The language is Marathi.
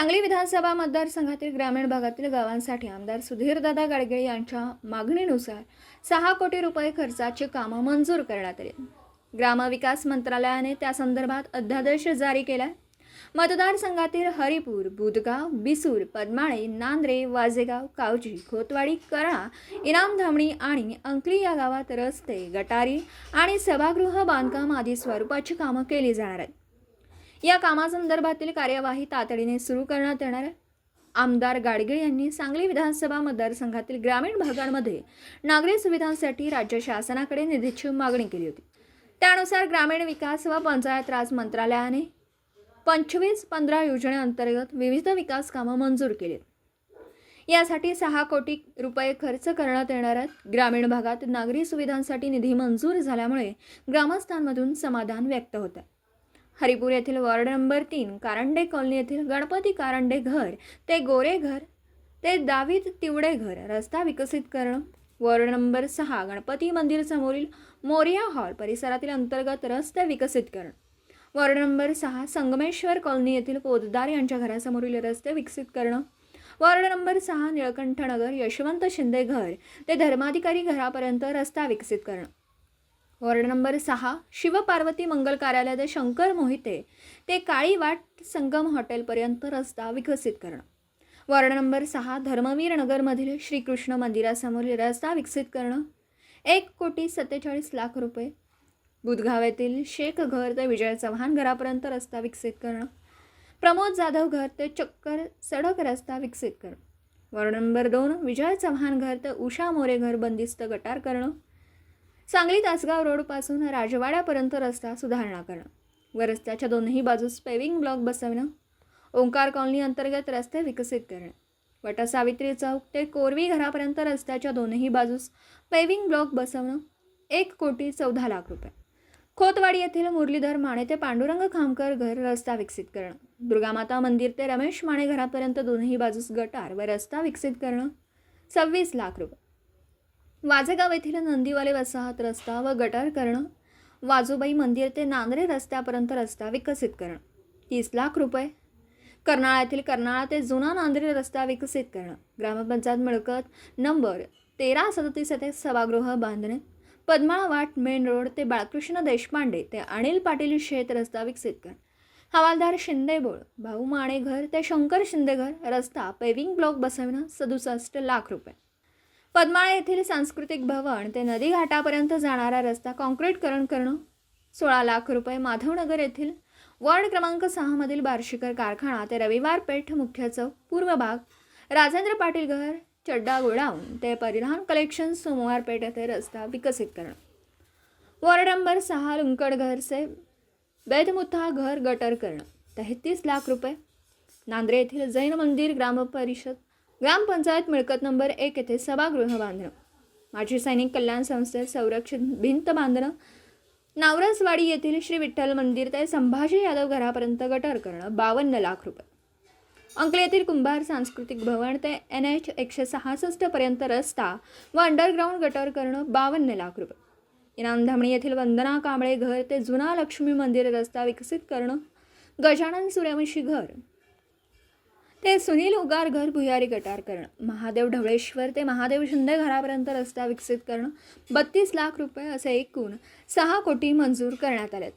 सांगली विधानसभा मतदारसंघातील ग्रामीण भागातील गावांसाठी आमदार सुधीरदादा गाडगे यांच्या मागणीनुसार सहा कोटी रुपये खर्चाची कामं मंजूर करण्यात आली. ग्रामविकास मंत्रालयाने त्या संदर्भात अध्यादेश जारी केला. मतदारसंघातील हरिपूर बुधगाव बिसूर पद्माळे नांद्रे वाजेगाव कावजी खोतवाडी करा इनाम धामणी आणि अंकली या गावात रस्ते गटारी आणि सभागृह बांधकाम आदी स्वरूपाची कामं केली जाणार आहेत. या कामासंदर्भातील कार्यवाही तातडीने सुरू करण्यात येणार आहे. आमदार गाडगीळ यांनी सांगली विधानसभा मतदारसंघातील ग्रामीण भागांमध्ये नागरी सुविधांसाठी राज्य शासनाकडे निधीची मागणी केली होती. त्यानुसार ग्रामीण विकास व पंचायत राज मंत्रालयाने पंचवीस पंधरा योजनेअंतर्गत विविध विकास कामं मंजूर केली यासाठी सहा कोटी रुपये खर्च करण्यात येणार आहेत. ग्रामीण भागात नागरी सुविधांसाठी निधी मंजूर झाल्यामुळे ग्रामस्थांमधून समाधान व्यक्त होत आहे. हरिपूर येथील वॉर्ड नंबर तीन कारंडे कॉलनी येथील गणपती कारंडे घर ते गोरे घर ते दावीद तिवडे घर रस्ता विकसित करणं. वॉर्ड नंबर सहा गणपती मंदिर समोरील मोरिया हॉल परिसरातील अंतर्गत रस्ते विकसित करणं. वॉर्ड नंबर सहा संगमेश्वर कॉलनी येथील पोतदार यांच्या घरासमोरील रस्ते विकसित करणं. वॉर्ड नंबर सहा निळकंठनगर यशवंत शिंदे घर ते धर्माधिकारी घरापर्यंत रस्ता विकसित करणं. वॉर्ड नंबर सहा शिवपार्वती मंगल कार्यालय ते शंकर मोहिते ते काळी वाट संगम हॉटेलपर्यंत रस्ता विकसित करणं. वॉर्ड नंबर सहा धर्मवीर नगरमधील श्रीकृष्ण मंदिरासमोरील रस्ता विकसित करणं. एक कोटी सत्तेचाळीस लाख रुपये. बुधगाव येथील शेख घर ते विजय चव्हाण घरापर्यंत रस्ता विकसित करणं. प्रमोद जाधव घर ते चक्कर सडक रस्ता विकसित करणं. वॉर्ड नंबर दोन विजय चव्हाण घर ते उषा मोरे घर बंदिस्त गटार करणं. सांगली तासगाव रोडपासून राजवाड्यापर्यंत रस्ता सुधारणा करणं. व रस्त्याच्या दोन्ही बाजूस पेविंग ब्लॉक बसवणं. ओंकार कॉलनी अंतर्गत रस्ते विकसित करणं. वट सावित्री चौक ते कोरवी घरापर्यंत रस्त्याच्या दोन्ही बाजूस पेविंग ब्लॉक बसवणं. एक कोटी चौदा लाख रुपये. खोतवाडी येथील मुरलीधर माने ते पांडुरंग खामकर घर रस्ता विकसित करणं. दुर्गामाता मंदिर ते रमेश माने घरापर्यंत दोन्ही बाजूस गटार व रस्ता विकसित करणं. सव्वीस लाख रुपये. वाजेगाव येथील नंदीवाले वसाहत रस्ता व गटार करणं वाजूबाई मंदिर ते नांदरे रस्त्यापर्यंत रस्ता विकसित करणं तीस लाख रुपये. कर्नाळा येथील कर्नाळा ते जुना नांदरे रस्ता विकसित करणं ग्रामपंचायत मिळकत नंबर तेरा सदतीस येथे सभागृह बांधणे पद्माळा वाट मेन रोड ते बाळकृष्ण देशपांडे ते अनिल पाटील शेत रस्ता विकसित करणं. हवालदार शिंदेबोळ भाऊ माणे घर ते शंकर शिंदे घर रस्ता पेविंग ब्लॉक बसवणं सदुसष्ट लाख रुपये. पद्माळा येथील सांस्कृतिक भवन ते नदी घाटापर्यंत जाणारा रस्ता काँक्रीटकरण करणं सोळा लाख रुपये माधवनगर येथील वॉर्ड क्रमांक सहामधील बार्शीकर कारखाना ते रविवार पेठ मुख्य चौक पूर्व भाग राजेंद्र पाटील घर चड्डा गोडाऊन ते परिधान कलेक्शन सोमवार पेठ येथे रस्ता विकसित करणं. वॉर्ड नंबर सहा लुंकड घरचे बैदमुथा घर गटर करणं. तेहतीस लाख रुपये. नांद्रे येथील जैन मंदिर ग्रामपरिषद ग्रामपंचायत मिळकत नंबर एक येथे सभागृह बांधणं. माजी सैनिक कल्याण संस्थेत संरक्षित भिंत बांधणं. नावरसवाडी येथील श्री विठ्ठल मंदिर ते संभाजी यादव घरापर्यंत गटर करणं बावन्न लाख रुपये. अंकले येथील कुंभार सांस्कृतिक भवन ते एन एच एकशे सहासष्टपर्यंत रस्ता व अंडरग्राऊंड गटर करणं बावन्न लाख रुपये. इनामधामणी येथील वंदना कांबळे घर ते जुना लक्ष्मी मंदिर रस्ता विकसित करणं गजानन सूर्यवंशी घर ते सुनील उगार घर भुयारी गटार करणं. महादेव ढवळेश्वर ते महादेव शिंदे घरापर्यंत रस्ता विकसित करणं. बत्तीस लाख रुपये असे एकूण सहा कोटी मंजूर करण्यात आलेत.